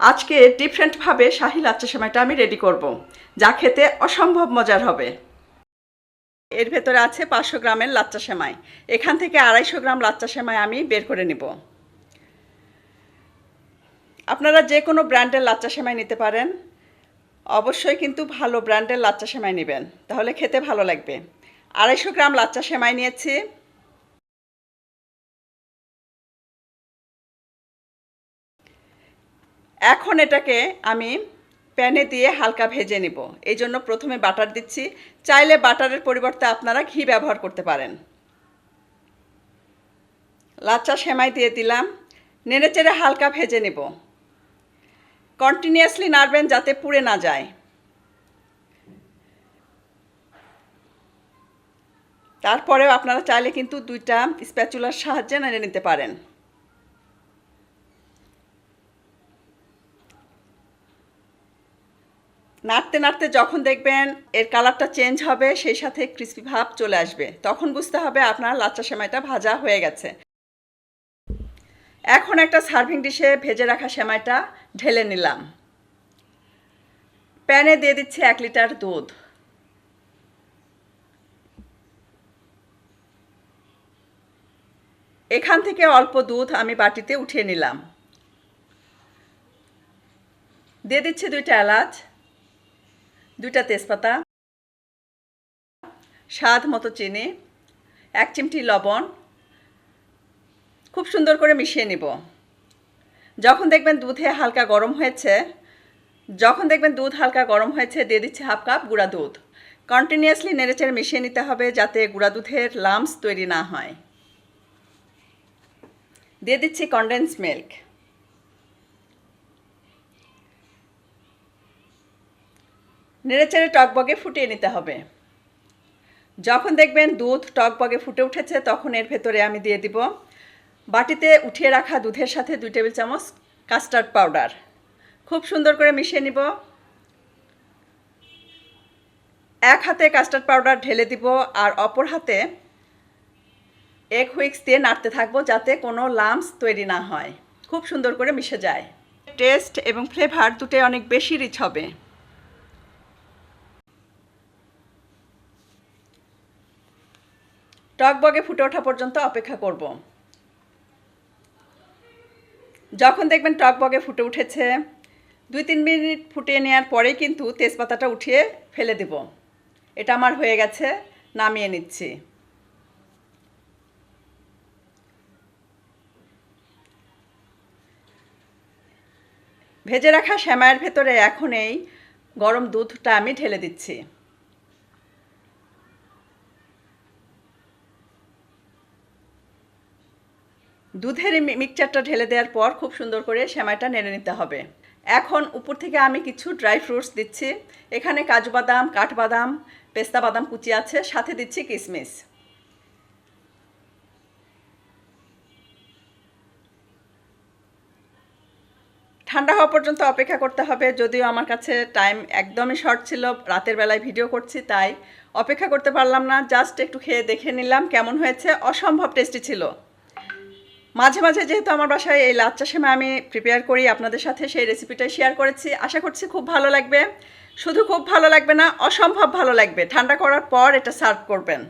আজকে ডিফারেন্টভাবে শাহি লাচ্চা সেমাইটা আমি রেডি করব। যা খেতে অসম্ভব মজার হবে। এর ভেতরে আছে পাঁচশো গ্রামের লাচ্চা সেমাই। এখান থেকে আড়াইশো গ্রাম লাচ্চা সেমাই আমি বের করে নিব। আপনারা যে কোনো ব্র্যান্ডের লাচ্চা সেমাই নিতে পারেন। অবশ্যই কিন্তু ভালো ব্র্যান্ডের লাচ্চা সেমাই নেবেন। তাহলে খেতে ভালো লাগবে। আড়াইশো গ্রাম লাচ্চা সেমাই নিয়েছি। এখন এটাকে আমি প্যানে দিয়ে হালকা ভেজে নিব। এই জন্য প্রথমে বাটার দিচ্ছি। চাইলে বাটারের পরিবর্তে আপনারা ঘি ব্যবহার করতে পারেন। লাচ্চা সেমাই দিয়ে দিলাম। নেড়ে চেড়ে হালকা ভেজে নেব। কন্টিনিউয়াসলি নাড়বেন যাতে পুড়ে না যায়। তারপরেও আপনারা চাইলে কিন্তু দুইটা স্প্যাচুলার সাহায্যে নেড়ে নিতে পারেন। নাড়তে নাড়তে যখন দেখবেন এর কালারটা চেঞ্জ হবে, সেই সাথে ক্রিস্পি ভাব চলে আসবে, তখন বুঝতে হবে আপনার লাচ্চা সেমাইটা ভাজা হয়ে গেছে। এখন একটা সার্ভিং ডিশে ভেজে রাখা সেমাইটা ঢেলে নিলাম। প্যানে দিয়ে দিচ্ছি এক লিটার দুধ। এখান থেকে অল্প দুধ আমি বাটিতে উঠিয়ে নিলাম। দিয়ে দিচ্ছি দুইটা এলাচ। দুইটা তেজপাতা, স্বাদ মতো চিনি, এক চিমটি লবণ, খুব সুন্দর করে মিশিয়ে নিব। যখন দেখবেন দুধে হালকা গরম হয়েছে, যখন দেখবেন দুধ হালকা গরম হয়েছে, দিয়ে দিচ্ছি হাফ কাপ গুঁড়া দুধ। কন্টিনিউয়াসলি নেড়েচেড়ে মিশিয়ে নিতে হবে যাতে গুঁড়া দুধের লামস তৈরি না হয়। দিয়ে দিচ্ছি কনডেন্স মিল্ক নেড়েচেড়ে টকবগে ফুটিয়ে নিতে হবে। যখন দেখবেন দুধ টকবগে ফুটে উঠেছে, তখন এর ভেতরে আমি দিয়ে দিব বাটিতে উঠিয়ে রাখা দুধের সাথে দুই টেবিল চামচ কাস্টার্ড পাউডার। খুব সুন্দর করে মিশিয়ে নিব। এক হাতে কাস্টার্ড পাউডার ঢেলে দিব আর অপর হাতে এক হুইক্স দিয়ে নাড়তে থাকব যাতে কোনো লামস তৈরি না হয়। খুব সুন্দর করে মিশে যায়। টেস্ট এবং ফ্লেভার দুটোই অনেক বেশি রিচ হবে। টকবগে ফুটে ওঠা পর্যন্ত অপেক্ষা করব। যখন দেখবেন টকবগে ফুটে উঠেছে দুই তিন মিনিট ফুটিয়ে নেওয়ার পরেই কিন্তু তেজপাতাটা উঠিয়ে ফেলে দেব। এটা আমার হয়ে গেছে, নামিয়ে নিচ্ছি। ভেজে রাখা শ্যামায়ের ভেতরে এখন এই গরম দুধটা আমি ঢেলে দিচ্ছি। দুধের মিক্সচারটা ঢেলে দেওয়ার পর খুব সুন্দর করে সেমাইটা নেড়ে নিতে হবে। এখন উপর থেকে আমি কিছু ড্রাই ফ্রুটস দিচ্ছি। এখানে কাজু বাদাম কাঠবাদাম পেস্তা বাদাম কুচি আছে, সাথে দিচ্ছি কিশমিশ ঠান্ডা হওয়া পর্যন্ত অপেক্ষা করতে হবে, যদিও আমার কাছে টাইম একদমই শর্ট ছিল, রাতের বেলায় ভিডিও করছি, তাই অপেক্ষা করতে পারলাম না জাস্ট একটু খেয়ে দেখে নিলাম কেমন হয়েছে, অসম্ভব টেস্টি ছিল। মাঝে মাঝে যেহেতু আমার বাসায় এই লাচ্চা সেমা আমি প্রিপেয়ার করি, আপনাদের সাথে সেই রেসিপিটাই শেয়ার করেছি। আশা করছি খুব ভালো লাগবে। শুধু খুব ভালো লাগবে না, অসম্ভব ভালো লাগবে। ঠান্ডা করার পর এটা সার্ভ করবেন।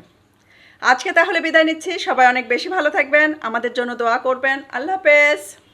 আজকে তাহলে বিদায় নিচ্ছি। সবাই অনেক বেশি ভালো থাকবেন। আমাদের জন্য দোয়া করবেন। আল্লাহ হাফেজ।